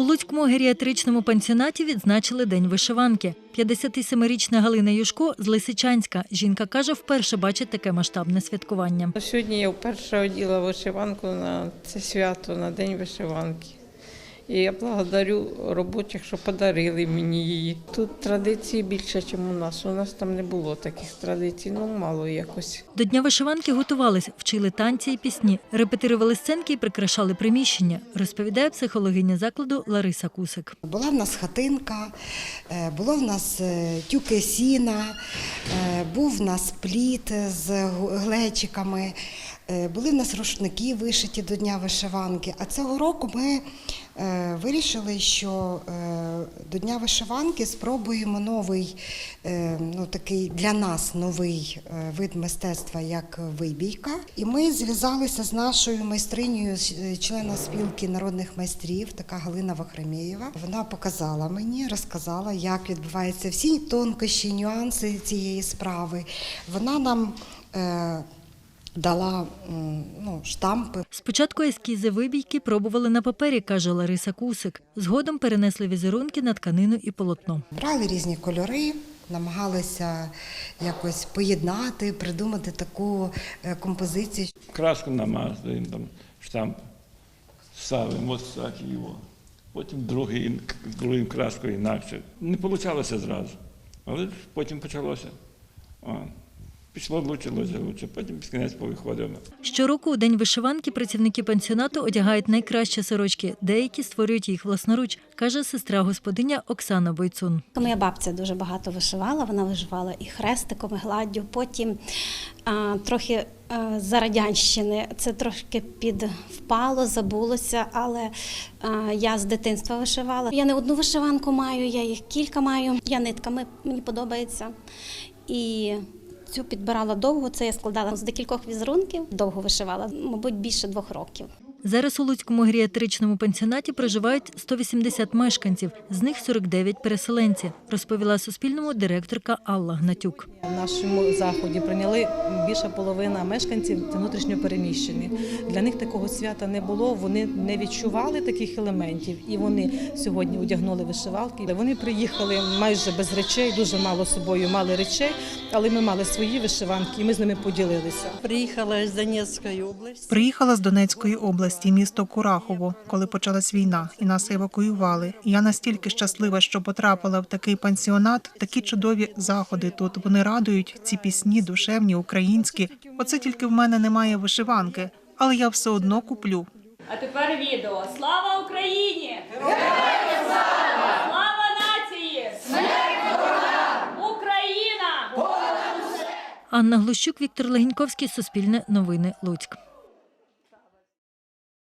У Луцькому геріатричному пансіонаті відзначили День вишиванки. 57-річна Галина Юшко з Лисичанська. Жінка каже, вперше бачить таке масштабне святкування. Сьогодні я вперше оділа вишиванку на це свято, на День вишиванки. І я благодарю робочих, що подарили мені її. Тут традиції більше, ніж у нас. У нас там не було таких традицій, ну мало якось. До Дня вишиванки готувались, вчили танці і пісні, репетирували сценки і прикрашали приміщення, розповідає психологиня закладу Лариса Кусик. Була в нас хатинка, е, було в нас е, тюки сіна, е, був в нас пліт з глечиками, були в нас рушники вишиті до Дня вишиванки. А цього року ми е, вирішили, що е, до Дня вишиванки спробуємо новий, е, ну такий для нас новий е, вид мистецтва, як вибійка. І ми зв'язалися з нашою майстринею, е, члена спілки народних майстрів, така Галина Вахрамєєва. Вона показала мені, розказала, як відбуваються всі тонкощі, нюанси цієї справи. Вона нам е, дала ну, штампи. Спочатку ескізи вибійки пробували на папері, каже Лариса Кусик. Згодом перенесли візерунки на тканину і полотно. Брали різні кольори, намагалися якось поєднати, придумати таку е, композицію. краску намазуємо, там штамп ставимо, ось так його. Потім другий, другим краскою інакше. Не вийшло зразу, але потім почалося. Пішло влучилося лучше, потім під кінець повиходило. Щороку у день вишиванки працівники пансіонату одягають найкращі сорочки. Деякі створюють їх власноруч, каже сестра господиня Оксана Бойцун. Моя бабця дуже багато вишивала. Вона вишивала і хрестиком, і гладдю. Потім а, трохи а, за радянщини це трошки підвпало, забулося, але а, я з дитинства вишивала. Я не одну вишиванку маю, я їх кілька маю. Я нитками мені подобається. І цю підбирала довго. Це я складала з декількох візерунків. Довго вишивала, мабуть, більше двох років. Зараз у Луцькому геріатричному пансіонаті проживають 180 мешканців, з них 49 переселенці, розповіла Суспільному директорка Алла Гнатюк. В нашому заході прийняли більша половина мешканців це внутрішньо переміщені. Для них такого свята не було. Вони не відчували таких елементів, і вони сьогодні одягнули вишивалки. Вони приїхали майже без речей, дуже мало собою мали речей, але ми мали свої вишиванки, і ми з ними поділилися. Приїхала з Донецької області. Приїхала з Донецької області, місто Курахово, коли почалась війна, і нас евакуювали. І Я настільки щаслива, що потрапила в такий пансіонат. Такі чудові заходи тут. Вони радують ці пісні, душевні, українські. Оце тільки в мене немає вишиванки, але я все одно куплю. А тепер відео. Слава Україні! Героям слава! Слава нації! Смерть ворогам! Україна! Анна Глущук, Віктор Легіньковський, Суспільне новини Луцьк.